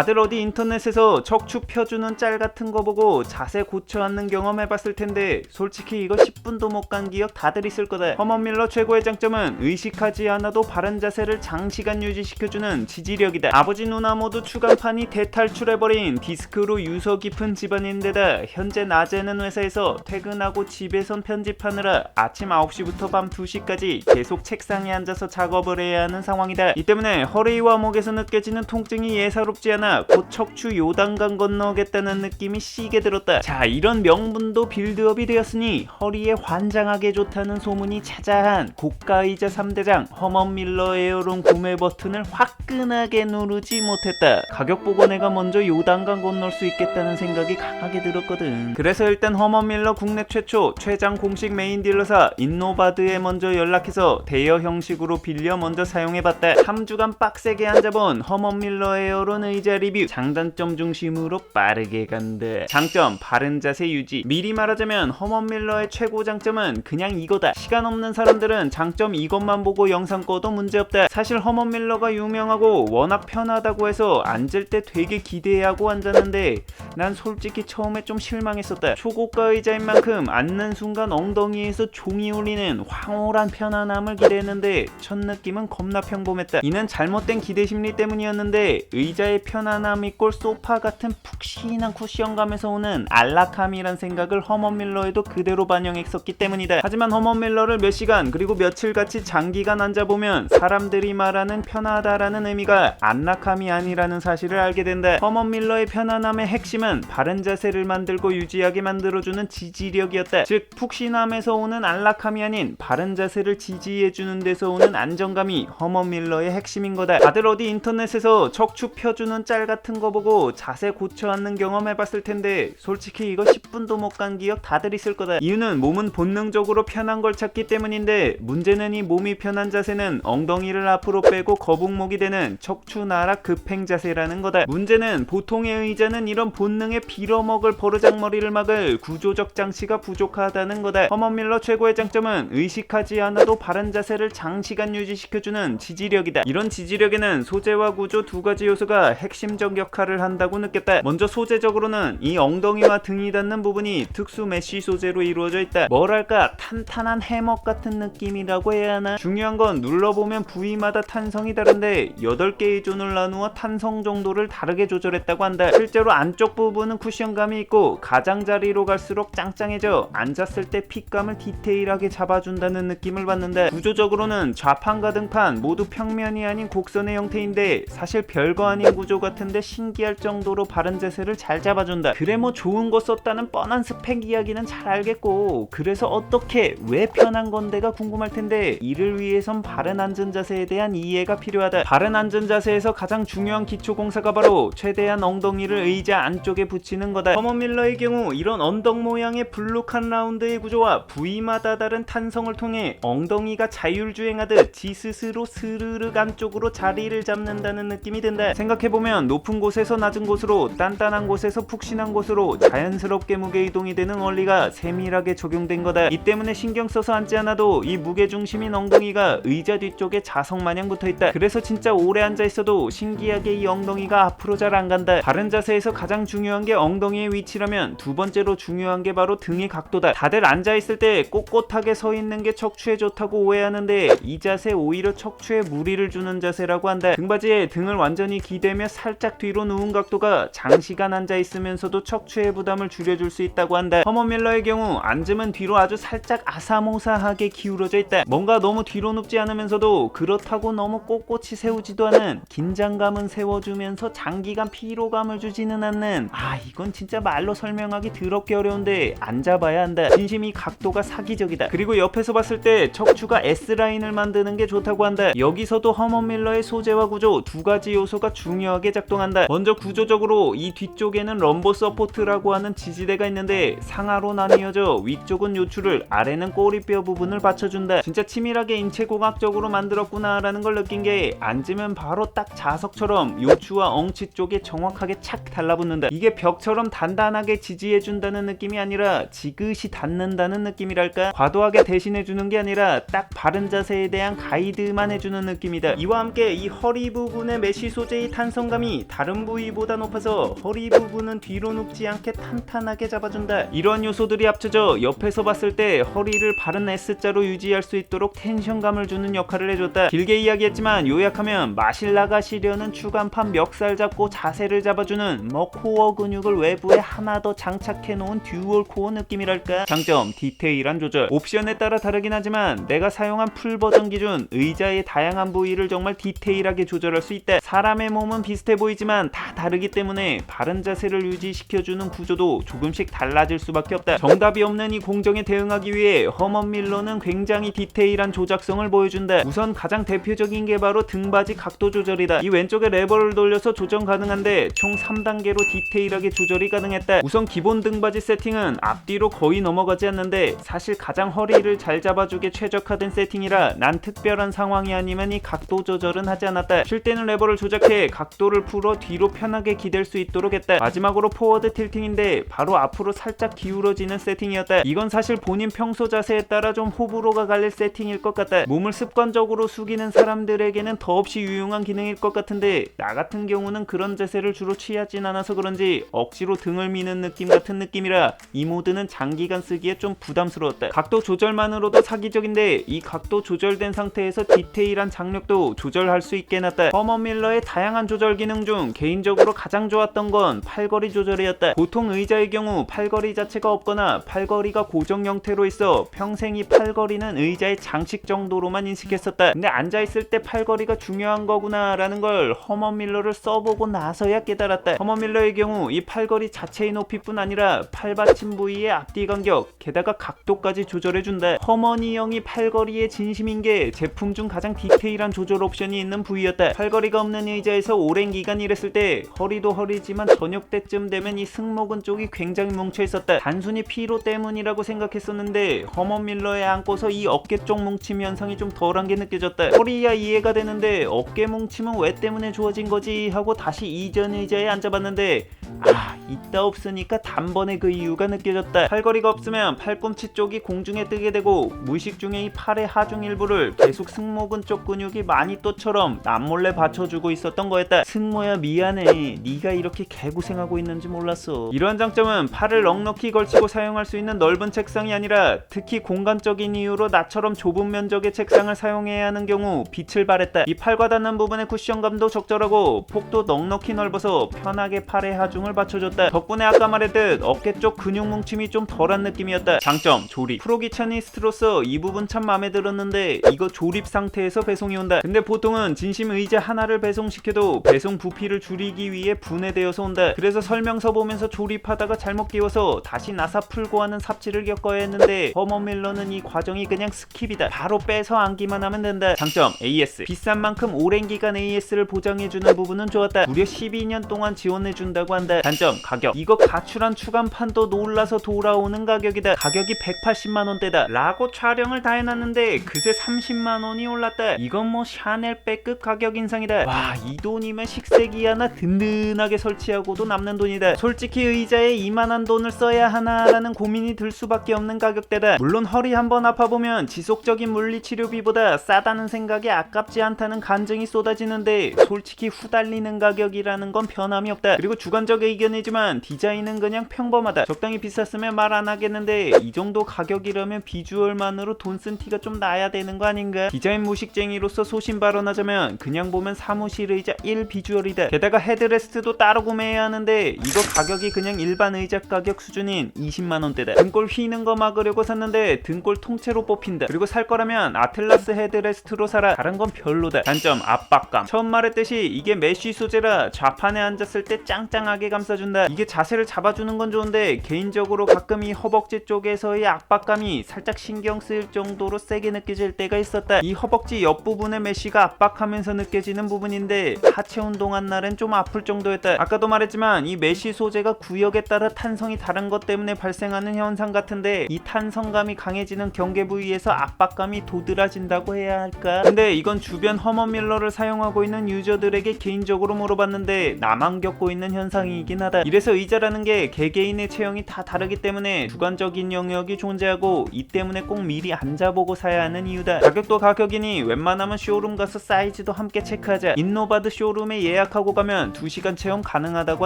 다들 어디 인터넷에서 척추 펴주는 짤 같은 거 보고 자세 고쳐 앉는 경험 해봤을 텐데 솔직히 이거 10분도 못 간 기억 다들 있을 거다. 허먼 밀러 최고의 장점은 의식하지 않아도 바른 자세를 장시간 유지시켜주는 지지력이다. 아버지 누나 모두 추간판이 대탈출해버린 디스크로 유서 깊은 집안인데다 현재 낮에는 회사에서 퇴근하고 집에선 편집하느라 아침 9시부터 밤 2시까지 계속 책상에 앉아서 작업을 해야 하는 상황이다. 이 때문에 허리와 목에서 느껴지는 통증이 예사롭지 않아 곧 척추 요단강 건너겠다는 느낌이 시게 들었다. 자 이런 명분도 빌드업이 되었으니 허리에 환장하게 좋다는 소문이 자자한 고가이자 3대장 허먼 밀러 에어론 구매 버튼을 화끈하게 누르지 못했다. 가격 보고 내가 먼저 요단강 건널 수 있겠다는 생각이 강하게 들었거든. 그래서 일단 허먼 밀러 국내 최초 최장 공식 메인 딜러사 인노바드에 먼저 연락해서 대여 형식으로 빌려 먼저 사용해봤다. 3주간 빡세게 앉아본 허먼 밀러 에어론 의자 리뷰 장단점 중심으로 빠르게 간다. 장점 바른 자세 유지. 미리 말하자면 허먼 밀러의 최고 장점은 그냥 이거다. 시간 없는 사람들은 장점 이것만 보고 영상 꺼도 문제없다. 사실 허먼 밀러가 유명하고 워낙 편하다고 해서 앉을 때 되게 기대하고 앉았는데 난 솔직히 처음에 좀 실망했었다. 초고가 의자인 만큼 앉는 순간 엉덩이에서 종이 울리는 황홀한 편안함을 기대했는데 첫 느낌은 겁나 평범했다. 이는 잘못된 기대 심리 때문이었는데 의자의 편 안함이 꼴 소파 같은 푹신한 쿠션감에서 오는 안락함이란 생각을 허먼 밀러에도 그대로 반영했었기 때문이다. 하지만 허먼 밀러를 몇 시간 그리고 며칠 같이 장기간 앉아보면 사람들이 말하는 편하다라는 의미가 안락함이 아니라는 사실을 알게 된다. 허먼 밀러의 편안함의 핵심은 바른 자세를 만들고 유지하게 만들어주는 지지력이었다. 즉 푹신함에서 오는 안락함이 아닌 바른 자세를 지지해주는 데서 오는 안정감이 허먼 밀러의 핵심인 거다. 다들 어디 인터넷에서 척추 펴주는 짤 같은 거 보고 자세 고쳐 앉는 경험 해봤을 텐데 솔직히 이거 10분도 못 간 기억 다들 있을 거다. 이유는 몸은 본능적으로 편한 걸 찾기 때문인데 문제는 이 몸이 편한 자세는 엉덩이를 앞으로 빼고 거북목이 되는 척추 나락 급행 자세라는 거다. 문제는 보통의 의자는 이런 본능에 빌어먹을 버르장머리를 막을 구조적 장치가 부족하다는 거다. 허먼 밀러 최고의 장점은 의식하지 않아도 바른 자세를 장시간 유지시켜주는 지지력이다. 이런 지지력에는 소재와 구조 두 가지 요소가 핵심 적 역할을 한다고 느꼈다. 먼저 소재적으로는 이 엉덩이와 등이 닿는 부분이 특수 메쉬 소재로 이루어져 있다. 뭐랄까 탄탄한 해먹 같은 느낌이라고 해야 하나? 중요한 건 눌러보면 부위마다 탄성이 다른데 8개의 존을 나누어 탄성 정도를 다르게 조절했다고 한다. 실제로 안쪽 부분은 쿠션감이 있고 가장자리로 갈수록 짱짱해져 앉았을 때 핏감을 디테일하게 잡아준다는 느낌을 받는데 구조적으로는 좌판과 등판 모두 평면이 아닌 곡선의 형태인데 사실 별거 아닌 구조 같은데 신기할 정도로 바른 자세를 잘 잡아준다. 그래 뭐 좋은 거 썼다는 뻔한 스펙 이야기는 잘 알겠고 그래서 어떻게 왜 편한 건데가 궁금할 텐데 이를 위해선 바른 앉은 자세에 대한 이해가 필요하다. 바른 앉은 자세에서 가장 중요한 기초 공사가 바로 최대한 엉덩이를 의자 안쪽에 붙이는 거다. 허먼 밀러의 경우 이런 언덕 모양의 블록한 라운드의 구조와 부위마다 다른 탄성을 통해 엉덩이가 자율주행하듯 지 스스로 스르륵 안쪽으로 자리를 잡는다는 느낌이 든다. 생각해보면 높은 곳에서 낮은 곳으로 단단한 곳에서 푹신한 곳으로 자연스럽게 무게 이동이 되는 원리가 세밀하게 적용된 거다. 이 때문에 신경 써서 앉지 않아도 이 무게 중심인 엉덩이가 의자 뒤쪽에 자석 마냥 붙어 있다. 그래서 진짜 오래 앉아 있어도 신기하게 이 엉덩이가 앞으로 잘 안 간다. 바른 자세에서 가장 중요한 게 엉덩이의 위치라면 두 번째로 중요한 게 바로 등의 각도다. 다들 앉아 있을 때 꼿꼿하게 서 있는 게 척추에 좋다고 오해하는데 이 자세 오히려 척추에 무리를 주는 자세라고 한다. 등받이에 등을 완전히 기대며 살짝 뒤로 누운 각도가 장시간 앉아 있으면서도 척추의 부담을 줄여줄 수 있다고 한다. 허먼 밀러의 경우 앉으면 뒤로 아주 살짝 아사모사하게 기울어져 있다. 뭔가 너무 뒤로 눕지 않으면서도 그렇다고 너무 꼿꼿이 세우지도 않은 긴장감은 세워주면서 장기간 피로감을 주지는 않는 아 이건 진짜 말로 설명하기 더럽게 어려운데 앉아봐야 한다. 진심이 각도가 사기적이다. 그리고 옆에서 봤을 때 척추가 S 라인을 만드는 게 좋다고 한다. 여기서도 허먼 밀러의 소재와 구조 두 가지 요소가 중요하게 작동한다. 먼저 구조적으로 이 뒤쪽에는 럼버 서포트라고 하는 지지대가 있는데 상하로 나뉘어져 위쪽은 요추를 아래는 꼬리뼈 부분을 받쳐준다. 진짜 치밀하게 인체공학적으로 만들었구나라는 걸 느낀 게 앉으면 바로 딱 자석처럼 요추와 엉치 쪽에 정확하게 착 달라붙는다. 이게 벽처럼 단단하게 지지해준다는 느낌이 아니라 지그시 닿는다는 느낌이랄까? 과도하게 대신해주는 게 아니라 딱 바른 자세에 대한 가이드만 해주는 느낌이다. 이와 함께 이 허리 부분의 메쉬 소재의 탄성감이 다른 부위보다 높아서 허리 부분은 뒤로 눕지 않게 탄탄하게 잡아준다. 이런 요소들이 합쳐져 옆에서 봤을 때 허리를 바른 S자로 유지할 수 있도록 텐션감을 주는 역할을 해줬다. 길게 이야기했지만 요약하면 마실 나가시려는 추간판 멱살 잡고 자세를 잡아주는 뭐 코어 근육을 외부에 하나 더 장착해 놓은 듀얼 코어 느낌이랄까. 장점 디테일한 조절. 옵션에 따라 다르긴 하지만 내가 사용한 풀 버전 기준 의자의 다양한 부위를 정말 디테일하게 조절할 수 있다. 사람의 몸은 비슷해 보이지만 다 다르기 때문에 바른 자세를 유지시켜주는 구조도 조금씩 달라질 수밖에 없다. 정답이 없는 이 공정에 대응하기 위해 허먼 밀러는 굉장히 디테일한 조작성을 보여준다. 우선 가장 대표적인 게 바로 등받이 각도 조절이다. 이 왼쪽에 레버를 돌려서 조정 가능한데 총 3단계로 디테일하게 조절이 가능했다. 우선 기본 등받이 세팅은 앞뒤로 거의 넘어가지 않는데 사실 가장 허리를 잘 잡아주게 최적화된 세팅이라 난 특별한 상황이 아니면 이 각도 조절은 하지 않았다. 쉴 때는 레버를 조작해 각도를 풀어 뒤로 편하게 기댈 수 있도록 했다. 마지막으로 포워드 틸팅인데 바로 앞으로 살짝 기울어지는 세팅이었다. 이건 사실 본인 평소 자세에 따라 좀 호불호가 갈릴 세팅일 것 같다. 몸을 습관적으로 숙이는 사람들에게는 더없이 유용한 기능일 것 같은데 나 같은 경우는 그런 자세를 주로 취하진 않아서 그런지 억지로 등을 미는 느낌 같은 느낌이라 이 모드는 장기간 쓰기에 좀 부담스러웠다. 각도 조절만으로도 사기적인데 이 각도 조절된 상태에서 디테일한 장력도 조절할 수 있게 해놨다. 허먼 밀러의 다양한 조절 기능 중 개인적으로 가장 좋았던 건 팔걸이 조절이었다. 보통 의자의 경우 팔걸이 자체가 없거나 팔걸이가 고정 형태로 있어 평생 이 팔걸이는 의자의 장식 정도로만 인식했었다. 근데 앉아있을 때 팔걸이가 중요한 거구나 라는 걸 허먼 밀러를 써보고 나서야 깨달았다. 허먼 밀러의 경우 이 팔걸이 자체의 높이뿐 아니라 팔받침 부위의 앞뒤 간격, 게다가 각도까지 조절해준다. 허머니 형이 팔걸이의 진심인 게 제품 중 가장 디테일한 조절 옵션이 있는 부위였다. 팔걸이가 없는 의자에서 오랜 기간 일했을 때 허리도 허리지만 저녁 때쯤 되면 이 승모근 쪽이 굉장히 뭉쳐 있었다. 단순히 피로 때문이라고 생각했었는데 허먼 밀러에 앉고서 이 어깨 쪽 뭉침 현상이 좀 덜한 게 느껴졌다. 허리야 이해가 되는데 어깨 뭉침은 왜 때문에 좋아진 거지 하고 다시 이전 의자에 앉아봤는데 아 있다 없으니까 단번에 그 이유가 느껴졌다. 팔걸이가 없으면 팔꿈치 쪽이 공중에 뜨게 되고 무의식 중에 이 팔의 하중 일부를 계속 승모근 쪽 근육이 많이 또처럼 남몰래 받쳐주고 있었던 거였다. 승 모야 미안해. 네가 이렇게 개고생하고 있는지 몰랐어. 이러한 장점은 팔을 넉넉히 걸치고 사용할 수 있는 넓은 책상이 아니라 특히 공간적인 이유로 나처럼 좁은 면적의 책상을 사용해야 하는 경우 빛을 발했다. 이 팔과 닿는 부분의 쿠션감도 적절하고 폭도 넉넉히 넓어서 편하게 팔의 하중을 받쳐줬다. 덕분에 아까 말했듯 어깨 쪽 근육 뭉침이 좀 덜한 느낌이었다. 장점 조립. 프로 기차니스트로서 이 부분 참 마음에 들었는데 이거 조립 상태에서 배송이 온다. 근데 보통은 진심 의자 하나를 배송시켜도 배송 부피를 줄이기 위해 분해되어서 온다. 그래서 설명서 보면서 조립하다가 잘못 끼워서 다시 나사 풀고 하는 삽질을 겪어야 했는데 허먼 밀러는 이 과정이 그냥 스킵이다. 바로 빼서 안기만 하면 된다. 장점 AS. 비싼 만큼 오랜 기간 AS를 보장해주는 부분은 좋았다. 무려 12년 동안 지원해준다고 한다. 단점 가격. 이거 가출한 추간판도 놀라서 돌아오는 가격이다. 가격이 180만 원대다. 라고 촬영을 다 해놨는데 그새 30만 원이 올랐다. 이건 뭐 샤넬 백급 가격 인상이다. 와 이 돈이면 식 세기 하나 든든하게 설치하고도 남는 돈이다. 솔직히 의자에 이만한 돈을 써야 하나라는 고민이 들 수밖에 없는 가격대다. 물론 허리 한번 아파보면 지속적인 물리치료비보다 싸다는 생각에 아깝지 않다는 간증이 쏟아지는데 솔직히 후달리는 가격이라는 건 변함이 없다. 그리고 주관적 의견이지만 디자인은 그냥 평범하다. 적당히 비쌌으면 말 안 하겠는데 이 정도 가격이라면 비주얼만으로 돈 쓴 티가 좀 나야 되는 거 아닌가? 디자인 무식쟁이로서 소신 발언하자면 그냥 보면 사무실 의자 1 비주얼 이다. 게다가 헤드레스트도 따로 구매해야 하는데 이거 가격이 그냥 일반 의자 가격 수준인 20만 원대다. 등골 휘는 거 막으려고 샀는데 등골 통째로 뽑힌다. 그리고 살 거라면 아틀라스 헤드레스트로 사라. 다른 건 별로다. 단점 압박감. 처음 말했듯이 이게 메쉬 소재라 좌판에 앉았을 때 짱짱하게 감싸준다. 이게 자세를 잡아주는 건 좋은데 개인적으로 가끔 이 허벅지 쪽에서의 압박감이 살짝 신경 쓰일 정도로 세게 느껴질 때가 있었다. 이 허벅지 옆부분의 메쉬가 압박하면서 느껴지는 부분인데 하체 운동 한 날엔 좀 아플 정도였다. 아까도 말했지만 이 메쉬 소재가 구역에 따라 탄성이 다른 것 때문에 발생하는 현상 같은데 이 탄성감이 강해지는 경계 부위에서 압박감이 도드라진다고 해야 할까? 근데 이건 주변 허먼 밀러를 사용하고 있는 유저들에게 개인적으로 물어봤는데 나만 겪고 있는 현상이 제품이긴 하다. 이래서 의자라는 게 개개인의 체형이 다 다르기 때문에 주관적인 영역이 존재하고 이 때문에 꼭 미리 앉아보고 사야 하는 이유다. 가격도 가격이니 웬만하면 쇼룸 가서 사이즈도 함께 체크하자. 인노바드 쇼룸에 예약하고 가면 2시간 체험 가능하다고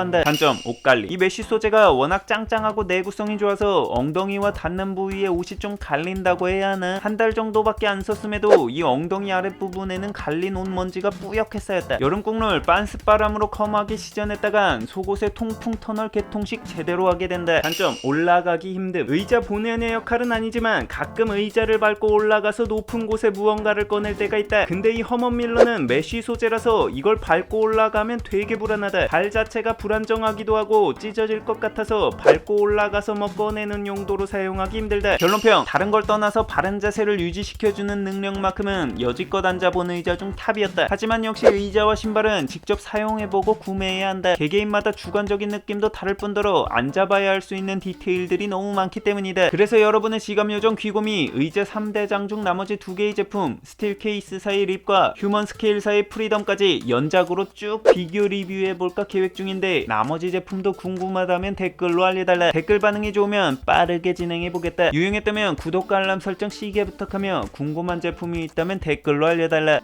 한다. 단점 옷관리. 이 메쉬 소재가 워낙 짱짱하고 내구성이 좋아서 엉덩이와 닿는 부위에 옷이 좀 갈린다고 해야 하나. 한 달 정도밖에 안 썼음에도 이 엉덩이 아랫부분에는 갈린 옷 먼지가 뿌옇게 쌓였다. 여름 국룰 빤스 바람으로 컴하기 시전했다간 속옷의 통풍 터널 개통식 제대로 하게 된다. 단점 올라가기 힘듦. 의자 본연의 역할은 아니지만 가끔 의자를 밟고 올라가서 높은 곳에 무언가를 꺼낼 때가 있다. 근데 이 허먼 밀러는 메쉬 소재라서 이걸 밟고 올라 가면 되게 불안하다. 발 자체가 불안정하기도 하고 찢어질 것 같아서 밟고 올라가서 뭐 꺼내는 용도로 사용하기 힘들다. 결론평 다른 걸 떠나서 바른 자세를 유지시켜주는 능력만큼은 여지껏 앉아본 의자 중 탑이었다. 하지만 역시 의자와 신발은 직접 사용해보고 구매해야 한다. 개개인마다 주관적인 느낌도 다를 뿐더러 앉아봐야 할 수 있는 디테일들이 너무 많기 때문이다. 그래서 여러분의 지갑 요정 귀곰이 의자 3대장 중 나머지 두 개의 제품 스틸 케이스사의 립과 휴먼 스케일사의 프리덤까지 연작으로 쭉 비교 리뷰해볼까 계획 중인데 나머지 제품도 궁금하다면 댓글로 알려달라. 댓글 반응이 좋으면 빠르게 진행해보겠다. 유용했다면 구독과 알람 설정 시계 부탁하며 궁금한 제품이 있다면 댓글로 알려달라.